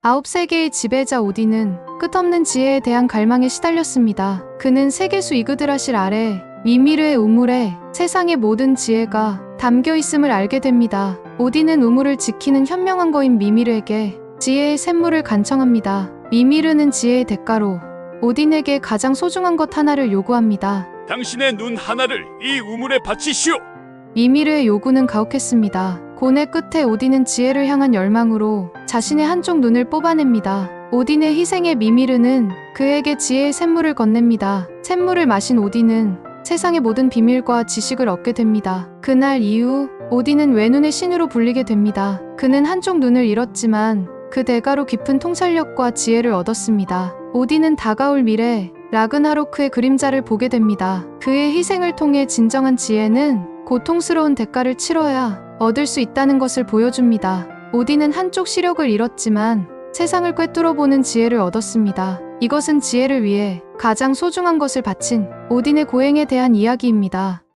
아홉 세계의 지배자 오딘은 끝없는 지혜에 대한 갈망에 시달렸습니다. 그는 세계수 이그드라실 아래 미미르의 우물에 세상의 모든 지혜가 담겨 있음을 알게 됩니다. 오딘은 우물을 지키는 현명한 거인 미미르에게 지혜의 샘물을 간청합니다. 미미르는 지혜의 대가로 오딘에게 가장 소중한 것 하나를 요구합니다. 당신의 눈 하나를 이 우물에 바치시오. 미미르의 요구는 가혹했습니다. 고뇌 끝에 오딘은 지혜를 향한 열망으로 자신의 한쪽 눈을 뽑아냅니다. 오딘의 희생에 미미르는 그에게 지혜의 샘물을 건넵니다. 샘물을 마신 오딘은 세상의 모든 비밀과 지식을 얻게 됩니다. 그날 이후 오딘은 외눈의 신으로 불리게 됩니다. 그는 한쪽 눈을 잃었지만 그 대가로 깊은 통찰력과 지혜를 얻었습니다. 오딘은 다가올 미래 라그나로크의 그림자를 보게 됩니다. 그의 희생을 통해 진정한 지혜는 고통스러운 대가를 치러야 얻을 수 있다는 것을 보여줍니다. 오딘은 한쪽 시력을 잃었지만 세상을 꿰뚫어 보는 지혜를 얻었습니다. 이것은 지혜를 위해 가장 소중한 것을 바친 오딘의 고행에 대한 이야기입니다.